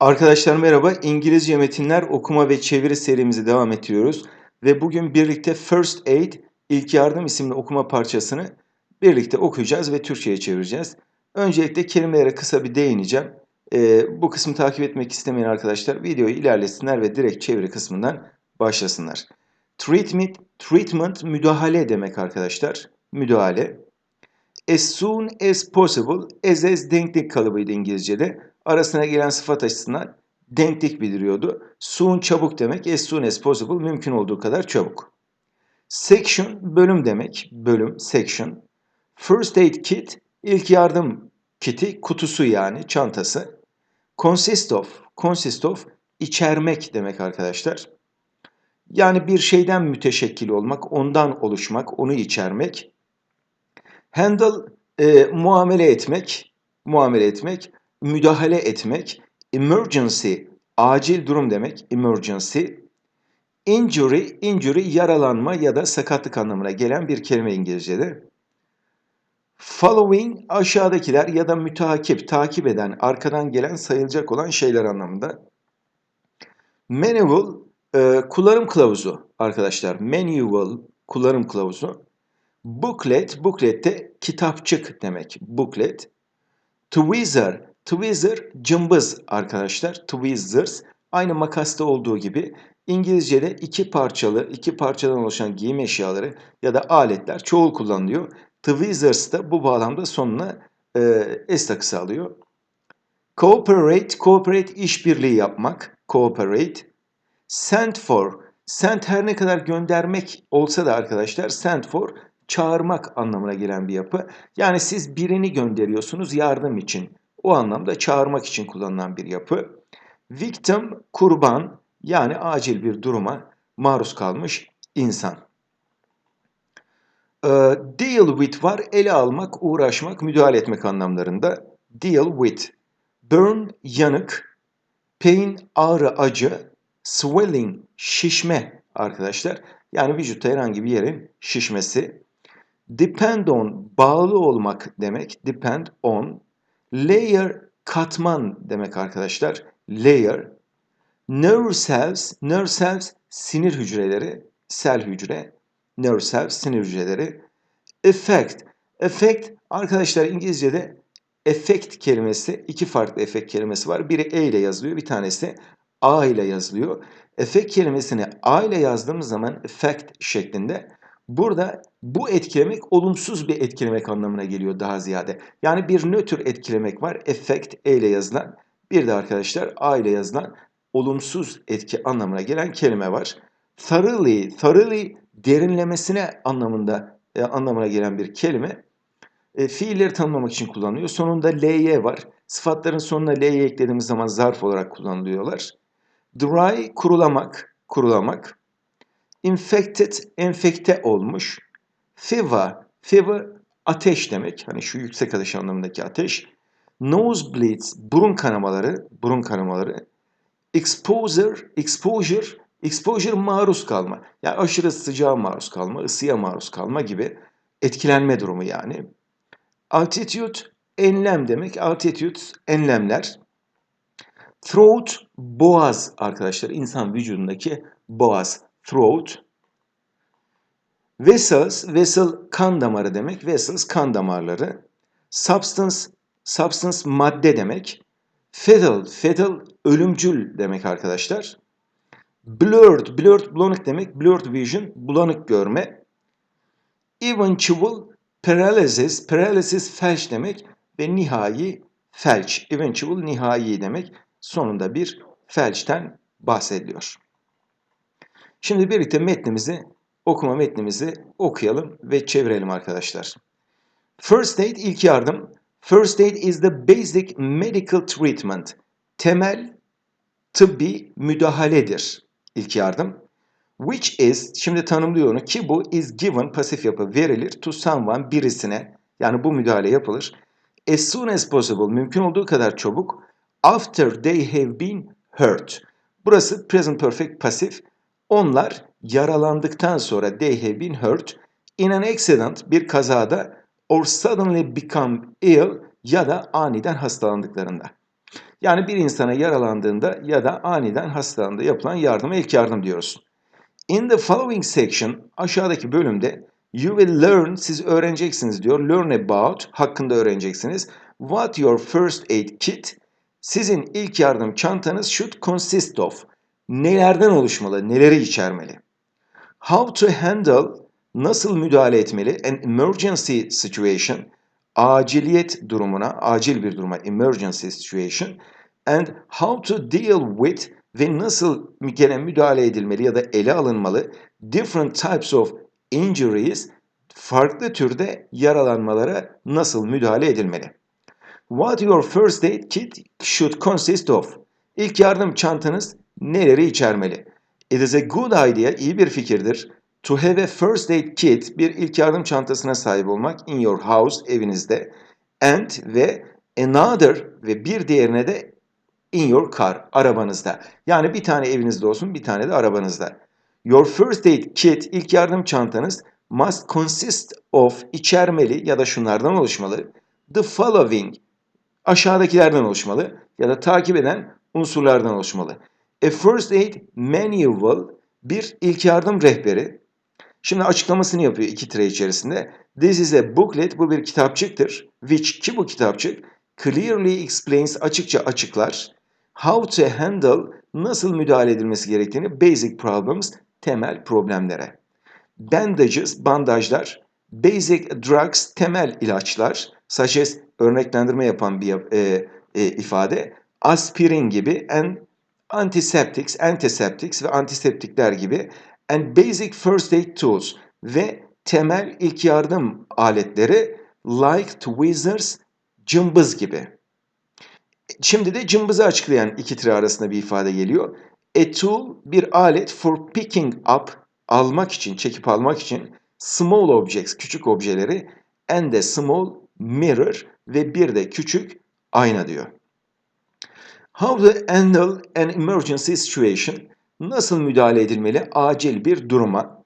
Arkadaşlar merhaba. İngilizce metinler okuma ve çeviri serimizi devam ettiriyoruz. Ve bugün birlikte First Aid, İlk Yardım isimli okuma parçasını birlikte okuyacağız ve Türkçe'ye çevireceğiz. Öncelikle kelimelere kısa bir değineceğim. Ee, bu kısmı takip etmek istemeyen arkadaşlar videoyu ilerlesinler ve direkt çeviri kısmından başlasınlar. Treatment, treatment müdahale demek arkadaşlar. Müdahale. As soon as possible, as as denklik kalıbıydı İngilizce'de arasına gelen sıfat açısından denklik bildiriyordu. Soon çabuk demek, as soon as possible mümkün olduğu kadar çabuk. Section bölüm demek, bölüm, section. First aid kit ilk yardım kiti, kutusu yani çantası. Consist of, consist of içermek demek arkadaşlar. Yani bir şeyden müteşekkil olmak, ondan oluşmak, onu içermek. Handle e, muamele etmek, muamele etmek müdahale etmek, emergency, acil durum demek, emergency. Injury, injury yaralanma ya da sakatlık anlamına gelen bir kelime İngilizce'de. Following aşağıdakiler ya da müteakip, takip eden, arkadan gelen sayılacak olan şeyler anlamında. Manual, e, kullanım kılavuzu arkadaşlar. Manual, kullanım kılavuzu. Booklet, booklet de kitapçık demek. Booklet. Tweezer, Tweezer cımbız arkadaşlar. Tweezers aynı makasta olduğu gibi İngilizce'de iki parçalı, iki parçadan oluşan giyim eşyaları ya da aletler çoğul kullanılıyor. Tweezers da bu bağlamda sonuna e, s takısı alıyor. Cooperate, cooperate işbirliği yapmak. Cooperate. Send for, send her ne kadar göndermek olsa da arkadaşlar send for çağırmak anlamına gelen bir yapı. Yani siz birini gönderiyorsunuz yardım için. O anlamda çağırmak için kullanılan bir yapı. Victim, kurban yani acil bir duruma maruz kalmış insan. Ee, deal with var, ele almak, uğraşmak, müdahale etmek anlamlarında. Deal with. Burn, yanık. Pain, ağrı, acı. Swelling, şişme arkadaşlar. Yani vücutta herhangi bir yerin şişmesi. Depend on, bağlı olmak demek. Depend on. Layer katman demek arkadaşlar. Layer. Nerve cells, nerve cells sinir hücreleri, sel hücre. Nerve cells sinir hücreleri. Effect, effect arkadaşlar İngilizce'de effect kelimesi, iki farklı effect kelimesi var. Biri E ile yazılıyor, bir tanesi A ile yazılıyor. Effect kelimesini A ile yazdığımız zaman effect şeklinde Burada bu etkilemek olumsuz bir etkilemek anlamına geliyor daha ziyade. Yani bir nötr etkilemek var. Effect E ile yazılan. Bir de arkadaşlar A ile yazılan olumsuz etki anlamına gelen kelime var. Thoroughly, thoroughly derinlemesine anlamında e, anlamına gelen bir kelime. E, fiilleri tanımlamak için kullanılıyor. Sonunda ly var. Sıfatların sonuna ly eklediğimiz zaman zarf olarak kullanılıyorlar. Dry, kurulamak, kurulamak. Infected, enfekte olmuş. Fever, fever ateş demek. Hani şu yüksek ateş anlamındaki ateş. Nosebleeds, burun kanamaları, burun kanamaları. Exposure, exposure, exposure maruz kalma. Yani aşırı sıcağa maruz kalma, ısıya maruz kalma gibi etkilenme durumu yani. Altitude, enlem demek. Altitude, enlemler. Throat, boğaz arkadaşlar. insan vücudundaki boğaz throat. Vessels, vessel kan damarı demek. Vessels kan damarları. Substance, substance madde demek. Fatal, fatal ölümcül demek arkadaşlar. Blurred, blurred bulanık demek. Blurred vision, bulanık görme. Eventual, paralysis, paralysis felç demek. Ve nihai felç, eventual nihai demek. Sonunda bir felçten bahsediliyor. Şimdi birlikte metnimizi, okuma metnimizi okuyalım ve çevirelim arkadaşlar. First aid ilk yardım. First aid is the basic medical treatment. Temel tıbbi müdahaledir ilk yardım. Which is, şimdi tanımlıyor onu ki bu is given pasif yapı verilir to someone birisine yani bu müdahale yapılır. As soon as possible mümkün olduğu kadar çabuk after they have been hurt. Burası present perfect pasif onlar yaralandıktan sonra they have been hurt in an accident bir kazada or suddenly become ill ya da aniden hastalandıklarında. Yani bir insana yaralandığında ya da aniden hastalandığında yapılan yardıma ilk yardım diyoruz. In the following section, aşağıdaki bölümde you will learn, siz öğreneceksiniz diyor. Learn about, hakkında öğreneceksiniz. What your first aid kit, sizin ilk yardım çantanız should consist of. Nelerden oluşmalı, neleri içermeli? How to handle, nasıl müdahale etmeli? An emergency situation, aciliyet durumuna, acil bir duruma, emergency situation. And how to deal with ve nasıl gene müdahale edilmeli ya da ele alınmalı different types of injuries farklı türde yaralanmalara nasıl müdahale edilmeli? What your first aid kit should consist of? İlk yardım çantanız neleri içermeli? It is a good idea, iyi bir fikirdir. To have a first aid kit, bir ilk yardım çantasına sahip olmak in your house, evinizde. And ve another ve bir diğerine de in your car, arabanızda. Yani bir tane evinizde olsun, bir tane de arabanızda. Your first aid kit, ilk yardım çantanız must consist of, içermeli ya da şunlardan oluşmalı. The following, aşağıdakilerden oluşmalı ya da takip eden unsurlardan oluşmalı. A first aid manual, bir ilk yardım rehberi. Şimdi açıklamasını yapıyor iki tire içerisinde. This is a booklet, bu bir kitapçıktır. Which, ki bu kitapçık, clearly explains, açıkça açıklar how to handle nasıl müdahale edilmesi gerektiğini basic problems temel problemlere. Bandages bandajlar, basic drugs temel ilaçlar such as örneklendirme yapan bir e, e, ifade aspirin gibi and antiseptics, antiseptics ve antiseptikler gibi and basic first aid tools ve temel ilk yardım aletleri like tweezers, cımbız gibi. Şimdi de cımbızı açıklayan iki tire arasında bir ifade geliyor. A tool bir alet for picking up almak için, çekip almak için small objects küçük objeleri and a small mirror ve bir de küçük ayna diyor. How to handle an emergency situation nasıl müdahale edilmeli acil bir duruma?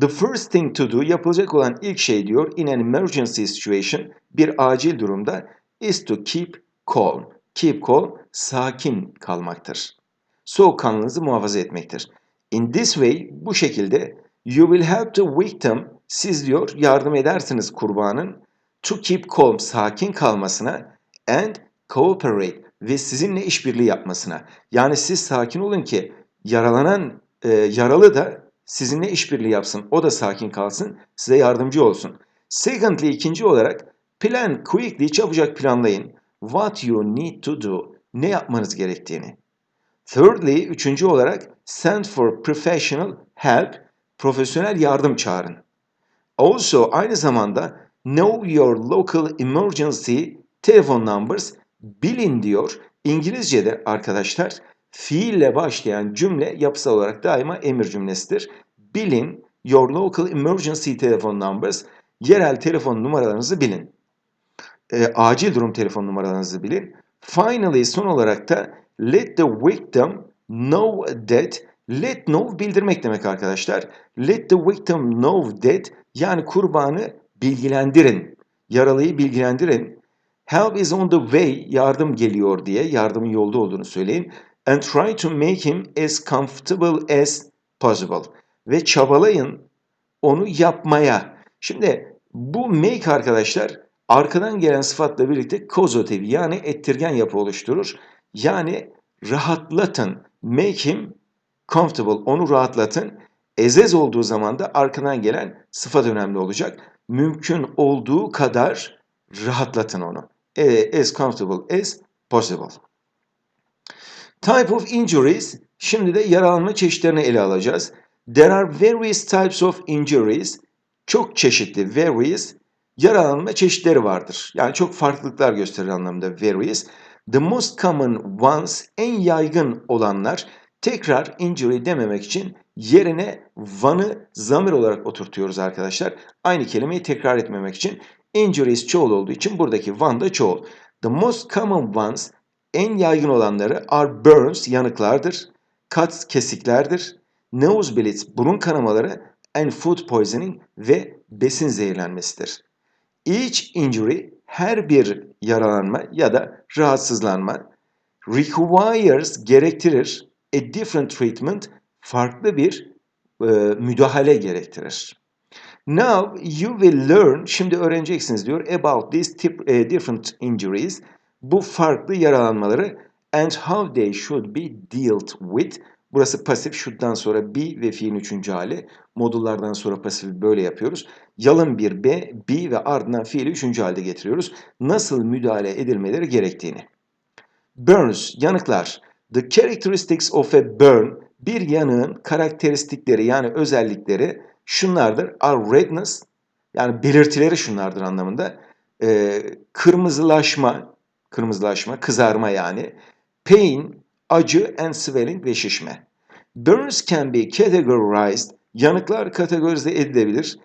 The first thing to do yapılacak olan ilk şey diyor in an emergency situation bir acil durumda is to keep calm Keep calm, sakin kalmaktır. Soğukkanlılığınızı muhafaza etmektir. In this way, bu şekilde you will help the victim, siz diyor yardım edersiniz kurbanın to keep calm, sakin kalmasına and cooperate ve sizinle işbirliği yapmasına. Yani siz sakin olun ki yaralanan e, yaralı da sizinle işbirliği yapsın. O da sakin kalsın, size yardımcı olsun. Secondly, ikinci olarak plan quickly, çabucak planlayın what you need to do, ne yapmanız gerektiğini. Thirdly, üçüncü olarak send for professional help, profesyonel yardım çağırın. Also, aynı zamanda know your local emergency telephone numbers, bilin diyor. İngilizce'de arkadaşlar fiille başlayan cümle yapısal olarak daima emir cümlesidir. Bilin your local emergency telephone numbers, yerel telefon numaralarınızı bilin e, acil durum telefon numaralarınızı bilin. Finally son olarak da let the victim know that let know bildirmek demek arkadaşlar. Let the victim know that yani kurbanı bilgilendirin. Yaralıyı bilgilendirin. Help is on the way yardım geliyor diye yardımın yolda olduğunu söyleyin. And try to make him as comfortable as possible. Ve çabalayın onu yapmaya. Şimdi bu make arkadaşlar arkadan gelen sıfatla birlikte kozotevi yani ettirgen yapı oluşturur. Yani rahatlatın. Make him comfortable. Onu rahatlatın. Ezez olduğu zaman da arkadan gelen sıfat önemli olacak. Mümkün olduğu kadar rahatlatın onu. As comfortable as possible. Type of injuries. Şimdi de yaralanma çeşitlerini ele alacağız. There are various types of injuries. Çok çeşitli various Yaralanma çeşitleri vardır. Yani çok farklılıklar gösterir anlamda various. The most common ones, en yaygın olanlar tekrar injury dememek için yerine one'ı zamir olarak oturtuyoruz arkadaşlar. Aynı kelimeyi tekrar etmemek için injuries çoğul olduğu için buradaki one da çoğul. The most common ones, en yaygın olanları are burns, yanıklardır. Cuts, kesiklerdir. Nosebleeds, burun kanamaları and food poisoning ve besin zehirlenmesidir. Each injury her bir yaralanma ya da rahatsızlanma requires gerektirir a different treatment farklı bir e, müdahale gerektirir. Now you will learn, şimdi öğreneceksiniz diyor, about these e, different injuries, bu farklı yaralanmaları and how they should be dealt with. Burası pasif, should'dan sonra be ve fiilin üçüncü hali. Modullardan sonra pasifi böyle yapıyoruz. Yalın bir be, be ve ardından fiili üçüncü halde getiriyoruz. Nasıl müdahale edilmeleri gerektiğini. Burns, yanıklar. The characteristics of a burn, bir yanığın karakteristikleri yani özellikleri şunlardır. Are redness, yani belirtileri şunlardır anlamında. Ee, kırmızılaşma, kırmızılaşma, kızarma yani. Pain, acı and swelling ve şişme. Burns can be categorized, yanıklar kategorize edilebilir.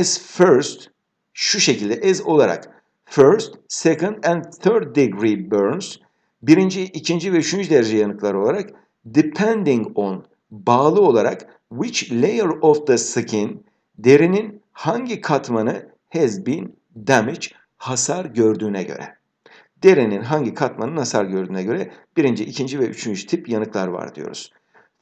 As first, şu şekilde as olarak. First, second and third degree burns, birinci, ikinci ve üçüncü derece yanıklar olarak depending on, bağlı olarak which layer of the skin, derinin hangi katmanı has been damaged, hasar gördüğüne göre. Derinin hangi katmanın hasar gördüğüne göre birinci, ikinci ve üçüncü tip yanıklar var diyoruz.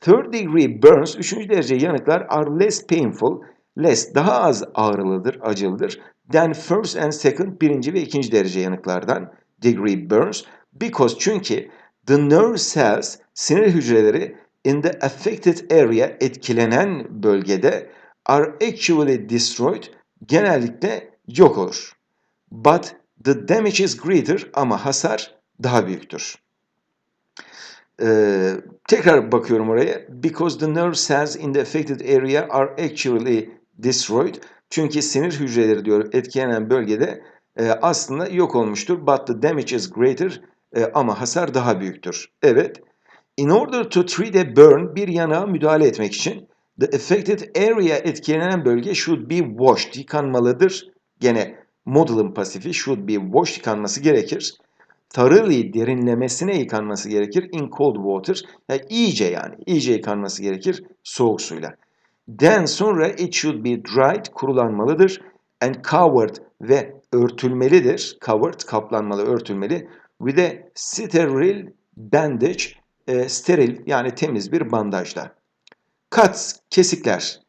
Third degree burns, üçüncü derece yanıklar are less painful, less daha az ağrılıdır, acılıdır than first and second, birinci ve ikinci derece yanıklardan degree burns. Because çünkü the nerve cells, sinir hücreleri in the affected area, etkilenen bölgede are actually destroyed, genellikle yok olur. But the damage is greater ama hasar daha büyüktür. Ee, tekrar bakıyorum oraya. Because the nerve cells in the affected area are actually destroyed. Çünkü sinir hücreleri diyor etkilenen bölgede e, aslında yok olmuştur. But the damage is greater e, ama hasar daha büyüktür. Evet. In order to treat a burn, bir yanağa müdahale etmek için the affected area etkilenen bölge should be washed, yıkanmalıdır. Gene modal'ın pasifi should be washed yıkanması gerekir. Thoroughly derinlemesine yıkanması gerekir in cold water. Yani iyice yani iyice yıkanması gerekir soğuk suyla. Then sonra it should be dried kurulanmalıdır and covered ve örtülmelidir. Covered kaplanmalı, örtülmeli. With a sterile bandage e, steril yani temiz bir bandajla. Cuts, kesikler.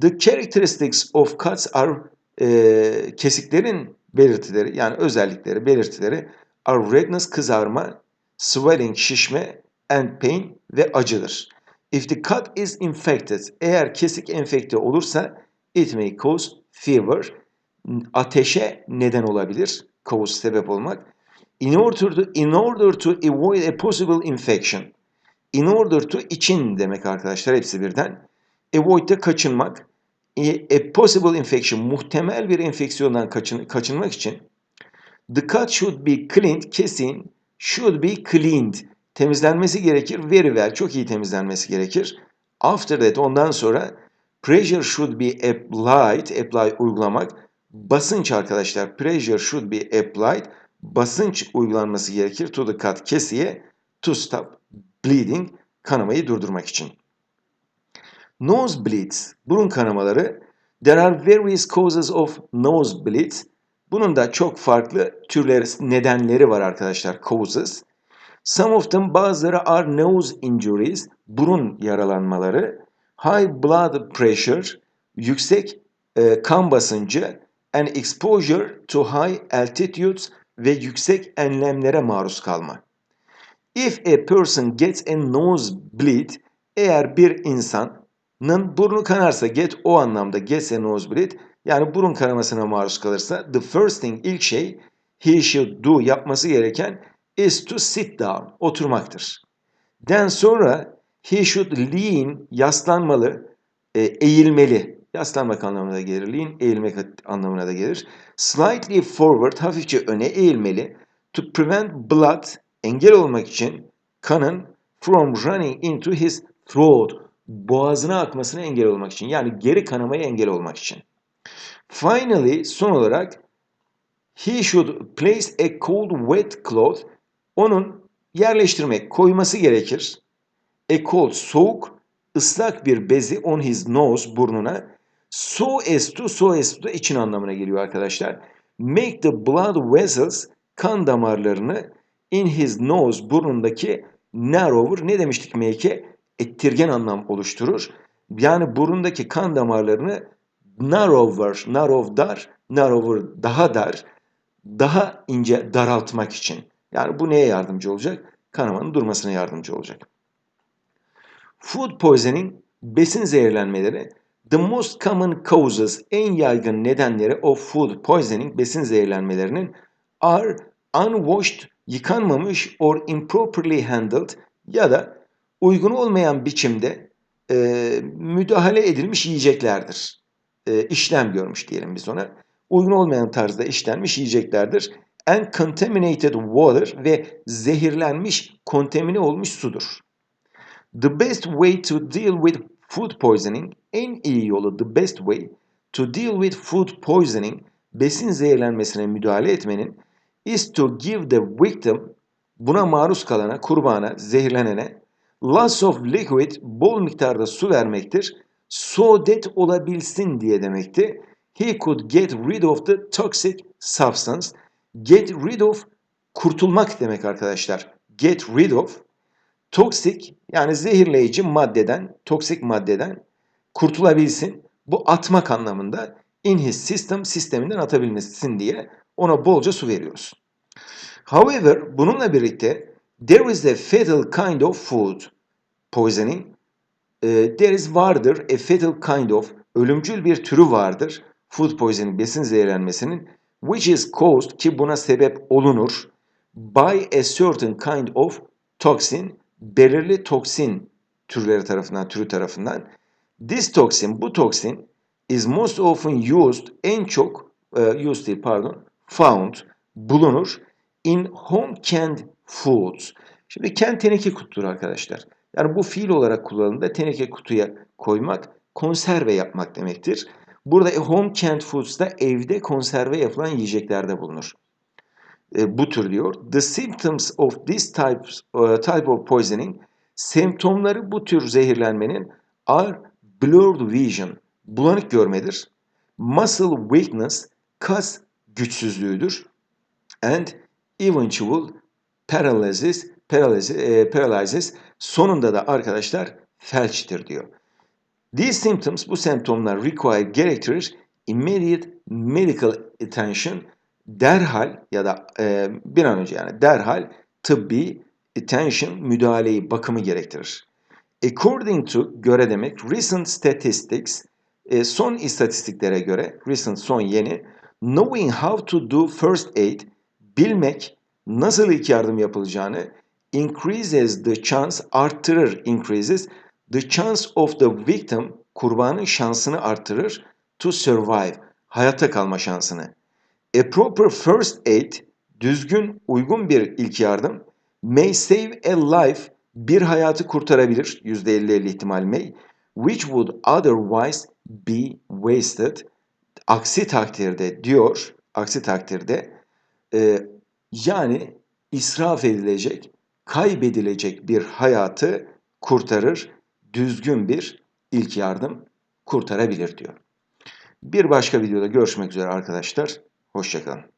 The characteristics of cuts are e, kesiklerin belirtileri yani özellikleri, belirtileri are redness kızarma, swelling şişme and pain ve acıdır. If the cut is infected, eğer kesik enfekte olursa it may cause fever, ateşe neden olabilir, cause sebep olmak. In order to, in order to avoid a possible infection, in order to için demek arkadaşlar hepsi birden. Avoid'de kaçınmak, a possible infection, muhtemel bir enfeksiyondan kaçın, kaçınmak için the cut should be cleaned, kesin, should be cleaned, temizlenmesi gerekir, very well, çok iyi temizlenmesi gerekir. After that, ondan sonra pressure should be applied, apply uygulamak, basınç arkadaşlar, pressure should be applied, basınç uygulanması gerekir to the cut, kesiye, to stop bleeding, kanamayı durdurmak için. Nosebleeds, burun kanamaları. There are various causes of nosebleeds. Bunun da çok farklı türleri, nedenleri var arkadaşlar, causes. Some of them bazıları are nose injuries, burun yaralanmaları. High blood pressure, yüksek e, kan basıncı. And exposure to high altitudes ve yüksek enlemlere maruz kalma. If a person gets a nosebleed, eğer bir insanın burnu kanarsa get o anlamda gets a nosebleed yani burun kanamasına maruz kalırsa the first thing ilk şey he should do yapması gereken is to sit down oturmaktır. Den sonra he should lean yaslanmalı, e, eğilmeli. Yaslanmak anlamına da gelir. Lean eğilmek anlamına da gelir. Slightly forward hafifçe öne eğilmeli. To prevent blood engel olmak için kanın from running into his throat boğazına akmasına engel olmak için yani geri kanamaya engel olmak için. Finally son olarak he should place a cold wet cloth onun yerleştirmek koyması gerekir. A cold soğuk ıslak bir bezi on his nose burnuna so as to so as to için anlamına geliyor arkadaşlar. Make the blood vessels kan damarlarını in his nose burnundaki narrower ne demiştik Make'e? Ettirgen anlam oluşturur. Yani burundaki kan damarlarını narrower, narrow dar, narrower daha dar, daha ince daraltmak için. Yani bu neye yardımcı olacak? Kanamanın durmasına yardımcı olacak. Food poisoning, besin zehirlenmeleri, the most common causes, en yaygın nedenleri of food poisoning, besin zehirlenmelerinin are unwashed, yıkanmamış or improperly handled ya da uygun olmayan biçimde e, müdahale edilmiş yiyeceklerdir. E, işlem görmüş diyelim biz ona. Uygun olmayan tarzda işlenmiş yiyeceklerdir. And contaminated water ve zehirlenmiş, kontamine olmuş sudur. The best way to deal with food poisoning, en iyi yolu the best way to deal with food poisoning, besin zehirlenmesine müdahale etmenin is to give the victim, buna maruz kalana, kurbana, zehirlenene, loss of liquid, bol miktarda su vermektir. So that olabilsin diye demekti. He could get rid of the toxic substance. Get rid of, kurtulmak demek arkadaşlar. Get rid of, toksik yani zehirleyici maddeden, toksik maddeden kurtulabilsin. Bu atmak anlamında in his system, sisteminden atabilmesin diye ona bolca su veriyoruz. However, bununla birlikte there is a fatal kind of food poisoning. E, there is vardır a fatal kind of ölümcül bir türü vardır. Food poisoning besin zehirlenmesinin which is caused ki buna sebep olunur by a certain kind of toxin belirli toksin türleri tarafından, türü tarafından. This toxin, bu toksin is most often used, en çok, uh, used değil pardon, found, bulunur in home canned foods. Şimdi can teneke kutudur arkadaşlar. Yani bu fiil olarak kullanıldığında teneke kutuya koymak, konserve yapmak demektir. Burada home canned foods da evde konserve yapılan yiyeceklerde bulunur. E, bu tür diyor. The symptoms of this type, uh, type of poisoning, semptomları bu tür zehirlenmenin are blurred vision, bulanık görmedir. Muscle weakness, kas güçsüzlüğüdür. And eventual paralysis, paralysis, e, paralysis sonunda da arkadaşlar felçtir diyor. These symptoms, bu semptomlar require gerektirir immediate medical attention, derhal ya da e, bir an önce yani derhal tıbbi attention, müdahaleyi, bakımı gerektirir. According to, göre demek, recent statistics, e, son istatistiklere göre, recent son yeni, knowing how to do first aid, bilmek, nasıl ilk yardım yapılacağını, increases the chance, arttırır, increases, the chance of the victim, kurbanın şansını arttırır, to survive, hayatta kalma şansını. A proper first aid, düzgün, uygun bir ilk yardım, may save a life, bir hayatı kurtarabilir, %50-50 ihtimal may, which would otherwise be wasted. Aksi takdirde diyor, aksi takdirde e, yani israf edilecek, kaybedilecek bir hayatı kurtarır, düzgün bir ilk yardım kurtarabilir diyor. Bir başka videoda görüşmek üzere arkadaşlar. Hoşçakalın.